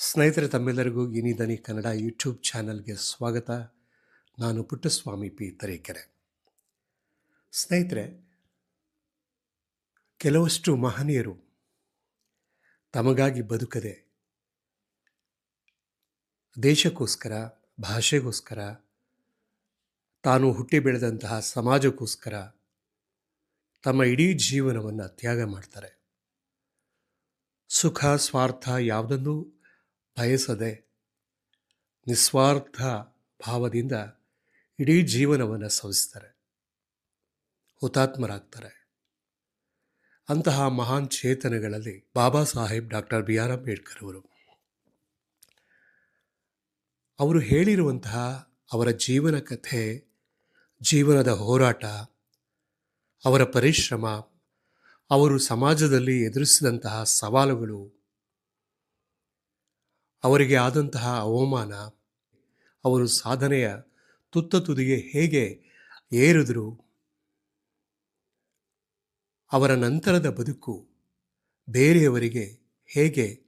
ಸ್ನೇಹಿತರೆ, ತಮ್ಮೆಲ್ಲರಿಗೂ ಇನಿದನಿ ಕನ್ನಡ ಯೂಟ್ಯೂಬ್ ಚಾನಲ್ಗೆ ಸ್ವಾಗತ. ನಾನು ಪುಟ್ಟಸ್ವಾಮಿ ಪಿ. ತರೀಕೆರೆ. ಸ್ನೇಹಿತರೆ, ಕೆಲವಷ್ಟು ಮಹನೀಯರು ತಮಗಾಗಿ ಬದುಕದೆ ದೇಶಕ್ಕೋಸ್ಕರ, ಭಾಷೆಗೋಸ್ಕರ, ತಾನು ಹುಟ್ಟಿ ಬೆಳೆದಂತಹ ಸಮಾಜಕ್ಕೋಸ್ಕರ ತಮ್ಮ ಇಡೀ ಜೀವನವನ್ನು ತ್ಯಾಗ ಮಾಡ್ತಾರೆ. ಸುಖ, ಸ್ವಾರ್ಥ ಯಾವುದನ್ನೂ ಬಯಸದೆ ನಿಸ್ವಾರ್ಥ ಭಾವದಿಂದ ಇಡೀ ಜೀವನವನ್ನು ಸವಿಸ್ತಾರೆ. ಹುತಾತ್ಮರಾಗ್ತಾರೆ. ಅಂತಹ ಮಹಾನ್ ಚೇತನಗಳಲ್ಲಿ Baba Saheb doctor B R Ambedkar ಅವರು. ಅವರು ಹೇಳಿರುವಂತಹ ಅವರ ಜೀವನ ಕಥೆ, ಜೀವನದ ಹೋರಾಟ, ಅವರ ಪರಿಶ್ರಮ, ಅವರು ಸಮಾಜದಲ್ಲಿ ಎದುರಿಸಿದಂತಹ ಸವಾಲುಗಳು ಅವರಿಗೆ ಆದಂತಹ ಅವಮಾನ, ಅವರು ಸಾಧನೆಯ ತುತ್ತ ತುದಿಗೆ ಹೇಗೆ ಏರಿದ್ರು, ಅವರ ನಂತರದ ಬದುಕು ಬೇರೆಯವರಿಗೆ ಹೇಗೆ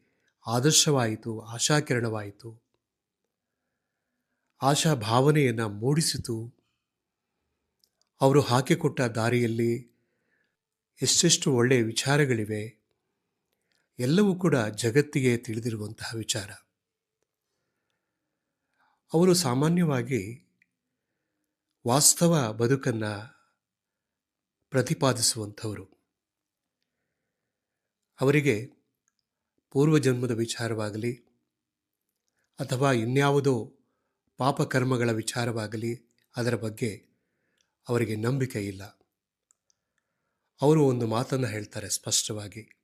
ಆದರ್ಶವಾಯಿತು, ಆಶಾಕಿರಣವಾಯಿತು ಆಶಾ ಭಾವನೆಯನ್ನು ಮೂಡಿಸಿತು, ಅವರು ಹಾಕಿಕೊಟ್ಟ ದಾರಿಯಲ್ಲಿ ಎಷ್ಟೆಷ್ಟು ಒಳ್ಳೆಯ ವಿಚಾರಗಳಿವೆ. ಎಲ್ಲವೂ ಕೂಡ ಜಗತ್ತಿಗೆ ತಿಳಿದಿರುವಂತಹ ವಿಚಾರ. ಅವರು ಸಾಮಾನ್ಯವಾಗಿ ವಾಸ್ತವ ಬದುಕನ್ನು ಪ್ರತಿಪಾದಿಸುವಂಥವರು. ಅವರಿಗೆ ಪೂರ್ವಜನ್ಮದ ವಿಚಾರವಾಗಲಿ, ಅಥವಾ ಇನ್ಯಾವುದೋ ಪಾಪಕರ್ಮಗಳ ವಿಚಾರವಾಗಲಿ, ಅದರ ಬಗ್ಗೆ ಅವರಿಗೆ ನಂಬಿಕೆ ಇಲ್ಲ. ಅವರು ಒಂದು ಮಾತನ್ನು ಹೇಳ್ತಾರೆ ಸ್ಪಷ್ಟವಾಗಿ.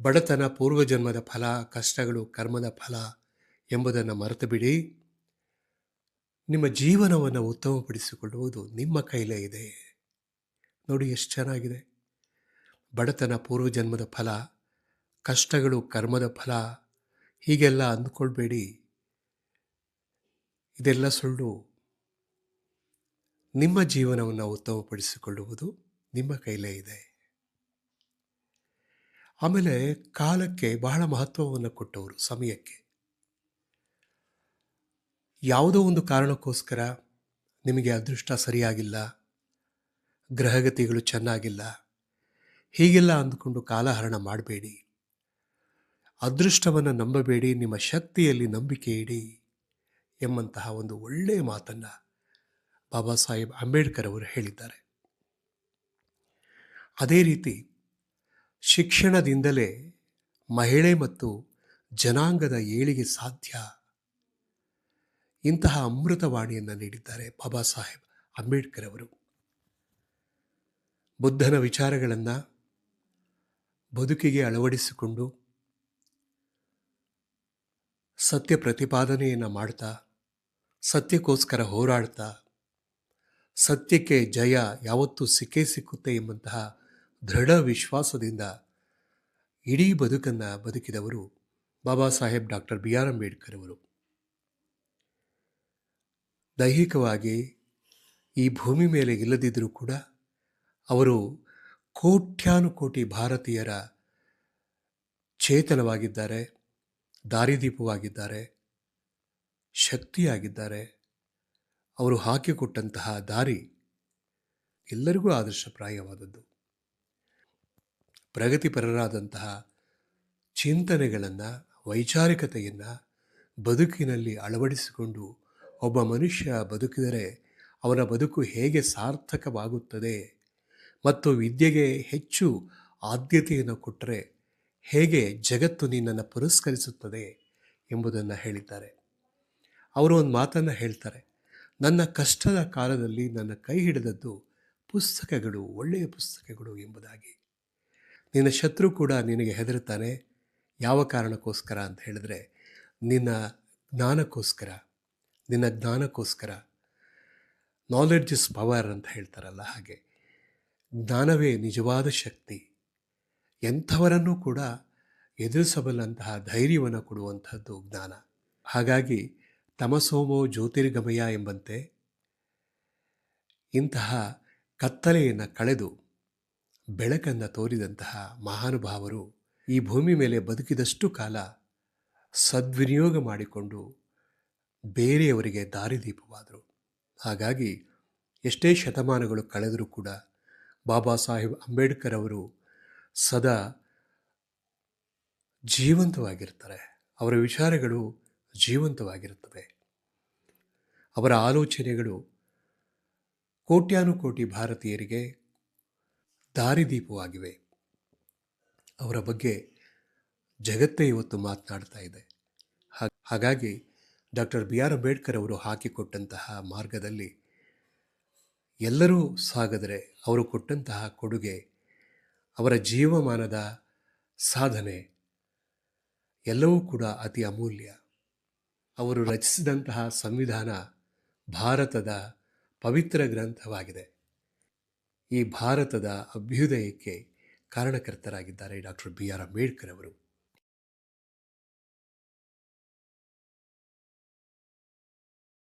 ಬಡತನ ಪೂರ್ವಜನ್ಮದ ಫಲ, ಕಷ್ಟಗಳು ಕರ್ಮದ ಫಲ ಎಂಬುದನ್ನು ಮರೆತು ಬಿಡಿ ನಿಮ್ಮ ಜೀವನವನ್ನು ಉತ್ತಮಪಡಿಸಿಕೊಳ್ಳುವುದು ನಿಮ್ಮ ಕೈಲೇ ಇದೆ. ನೋಡಿ ಎಷ್ಟು ಚೆನ್ನಾಗಿದೆ. ಬಡತನ ಪೂರ್ವಜನ್ಮದ ಫಲ, ಕಷ್ಟಗಳು ಕರ್ಮದ ಫಲ, ಹೀಗೆಲ್ಲ ಅಂದ್ಕೊಳ್ಬೇಡಿ. ಇದೆಲ್ಲ ಸುಳ್ಳು. ನಿಮ್ಮ ಜೀವನವನ್ನು ಉತ್ತಮಪಡಿಸಿಕೊಳ್ಳುವುದು ನಿಮ್ಮ ಕೈಲೇ ಇದೆ. ಆಮೇಲೆ ಕಾಲಕ್ಕೆ ಬಹಳ ಮಹತ್ವವನ್ನು ಕೊಟ್ಟವರು ಸಮಯಕ್ಕೆ. ಯಾವುದೋ ಒಂದು ಕಾರಣಕ್ಕೋಸ್ಕರ ನಿಮಗೆ ಅದೃಷ್ಟ ಸರಿಯಾಗಿಲ್ಲ, ಗ್ರಹಗತಿಗಳು ಚೆನ್ನಾಗಿಲ್ಲ, ಹೀಗೆಲ್ಲ ಅಂದುಕೊಂಡು ಕಾಲಹರಣ ಮಾಡಬೇಡಿ. ಅದೃಷ್ಟವನ್ನು ನಂಬಬೇಡಿ, ನಿಮ್ಮ ಶಕ್ತಿಯಲ್ಲಿ ನಂಬಿಕೆ ಇಡಿ ಎಂಬಂತಹ ಒಂದು ಒಳ್ಳೆಯ ಮಾತನ್ನು ಬಾಬಾ ಸಾಹೇಬ್ ಅಂಬೇಡ್ಕರ್ ಅವರು ಹೇಳಿದ್ದಾರೆ. ಅದೇ ರೀತಿ ಶಿಕ್ಷಣದಿಂದಲೇ ಮಹಿಳೆ ಮತ್ತು ಜನಾಂಗದ ಏಳಿಗೆ ಸಾಧ್ಯ. ಇಂತಹ ಅಮೃತವಾಣಿಯನ್ನು ನೀಡಿದ್ದಾರೆ ಬಾಬಾ ಸಾಹೇಬ್ ಅಂಬೇಡ್ಕರ್ ಅವರು. ಬುದ್ಧನ ವಿಚಾರಗಳನ್ನು ಬದುಕಿಗೆ ಅಳವಡಿಸಿಕೊಂಡು ಸತ್ಯ ಪ್ರತಿಪಾದನೆಯನ್ನು ಮಾಡ್ತಾ, ಸತ್ಯಕ್ಕೋಸ್ಕರ ಹೋರಾಡ್ತಾ, ಸತ್ಯಕ್ಕೆ ಜಯ ಯಾವತ್ತೂ ಸಿಕ್ಕೇ ಸಿಕ್ಕುತ್ತೆ ಎಂಬಂತಹ ದೃಢ ವಿಶ್ವಾಸದಿಂದ ಇಡೀ ಬದುಕನ್ನು ಬದುಕಿದವರು Baba Saheb doctor B R Ambedkar ಅವರು. ದೈಹಿಕವಾಗಿ ಈ ಭೂಮಿ ಮೇಲೆ ಇಲ್ಲದಿದ್ದರೂ ಕೂಡ ಅವರು ಕೋಟ್ಯಾನುಕೋಟಿ ಭಾರತೀಯರ ಚೇತನವಾಗಿದ್ದಾರೆ, ದಾರಿದೀಪವಾಗಿದ್ದಾರೆ, ಶಕ್ತಿಯಾಗಿದ್ದಾರೆ. ಅವರು ಹಾಕಿಕೊಟ್ಟಂತಹ ದಾರಿ ಎಲ್ಲರಿಗೂ ಆದರ್ಶಪ್ರಾಯವಾದದ್ದು ಪ್ರಗತಿಪರರಾದಂತಹ ಚಿಂತನೆಗಳನ್ನು, ವೈಚಾರಿಕತೆಯನ್ನು ಬದುಕಿನಲ್ಲಿ ಅಳವಡಿಸಿಕೊಂಡು ಒಬ್ಬ ಮನುಷ್ಯ ಬದುಕಿದರೆ ಅವನ ಬದುಕು ಹೇಗೆ ಸಾರ್ಥಕವಾಗುತ್ತದೆ ಮತ್ತು ವಿದ್ಯೆಗೆ ಹೆಚ್ಚು ಆದ್ಯತೆಯನ್ನು ಕೊಟ್ಟರೆ ಹೇಗೆ ಜಗತ್ತು ನಿನ್ನನ್ನು ಪುರಸ್ಕರಿಸುತ್ತದೆ ಎಂಬುದನ್ನು ಹೇಳಿದ್ದಾರೆ. ಅವರು ಒಂದು ಮಾತನ್ನು ಹೇಳ್ತಾರೆ, ನನ್ನ ಕಷ್ಟದ ಕಾಲದಲ್ಲಿ ನನ್ನ ಕೈ ಹಿಡಿದದ್ದು ಪುಸ್ತಕಗಳು, ಒಳ್ಳೆಯ ಪುಸ್ತಕಗಳು ಎಂಬುದಾಗಿ. ನಿನ್ನ ಶತ್ರು ಕೂಡ ನಿನಗೆ ಹೆದರುತ್ತಾನೆ. ಯಾವ ಕಾರಣಕ್ಕೋಸ್ಕರ ಅಂತ ಹೇಳಿದ್ರೆ, ನಿನ್ನ ಜ್ಞಾನಕ್ಕೋಸ್ಕರ ನಿನ್ನ ಜ್ಞಾನಕ್ಕೋಸ್ಕರ ನಾಲೆಡ್ಜ್ ಇಸ್ ಪವರ್ ಅಂತ ಹೇಳ್ತಾರಲ್ಲ ಹಾಗೆ, ಜ್ಞಾನವೇ ನಿಜವಾದ ಶಕ್ತಿ. ಎಂಥವರನ್ನೂ ಕೂಡ ಎದುರಿಸಬಲ್ಲಂತಹ ಧೈರ್ಯವನ್ನು ಕೊಡುವಂಥದ್ದು ಜ್ಞಾನ. ಹಾಗಾಗಿ ತಮಸೋಮೋ ಜ್ಯೋತಿರ್ಗಮಯ ಎಂಬಂತೆ ಇಂತಹ ಕತ್ತಲೆಯನ್ನು ಕಳೆದು ಬೆಳಕನ್ನು ತೋರಿದಂತಹ ಮಹಾನುಭಾವರು ಈ ಭೂಮಿ ಮೇಲೆ ಬದುಕಿದಷ್ಟು ಕಾಲ ಸದ್ವಿನಿಯೋಗ ಮಾಡಿಕೊಂಡು ಬೇರೆಯವರಿಗೆ ದಾರಿದೀಪವಾದರು ಹಾಗಾಗಿ ಎಷ್ಟೇ ಶತಮಾನಗಳು ಕಳೆದರೂ ಕೂಡ ಬಾಬಾ ಸಾಹೇಬ್ ಅಂಬೇಡ್ಕರ್ ಅವರು ಸದಾ ಜೀವಂತವಾಗಿರ್ತಾರೆ. ಅವರ ವಿಚಾರಗಳು ಜೀವಂತವಾಗಿರುತ್ತವೆ. ಅವರ ಆಲೋಚನೆಗಳು ಕೋಟ್ಯಾನುಕೋಟಿ ಭಾರತೀಯರಿಗೆ ದಾರಿದೀಪವಾಗಿವೆ. ಅವರ ಬಗ್ಗೆ ಜಗತ್ತೇ ಇವತ್ತು ಮಾತನಾಡ್ತಾ ಇದೆ. ಹಾಗಾಗಿ ಡಾಕ್ಟರ್ ಬಿ ಆರ್ ಅಂಬೇಡ್ಕರ್ ಅವರು ಹಾಕಿಕೊಟ್ಟಂತಹ ಮಾರ್ಗದಲ್ಲಿ ಎಲ್ಲರೂ ಸಾಗದರೆ ಅವರು ಕೊಟ್ಟಂತಹ ಕೊಡುಗೆ ಅವರ ಜೀವಮಾನದ ಸಾಧನೆ ಎಲ್ಲವೂ ಕೂಡ ಅತಿ ಅಮೂಲ್ಯ. ಅವರು ರಚಿಸಿದಂತಹ ಸಂವಿಧಾನ ಭಾರತದ ಪವಿತ್ರ ಗ್ರಂಥವಾಗಿದೆ. ಈ ಭಾರತದ ಅಭ್ಯುದಯಕ್ಕೆ ಕಾರಣಕರ್ತರಾಗಿದ್ದಾರೆ ಡಾಕ್ಟರ್ ಬಿ ಆರ್ ಅಂಬೇಡ್ಕರ್ ಅವರು.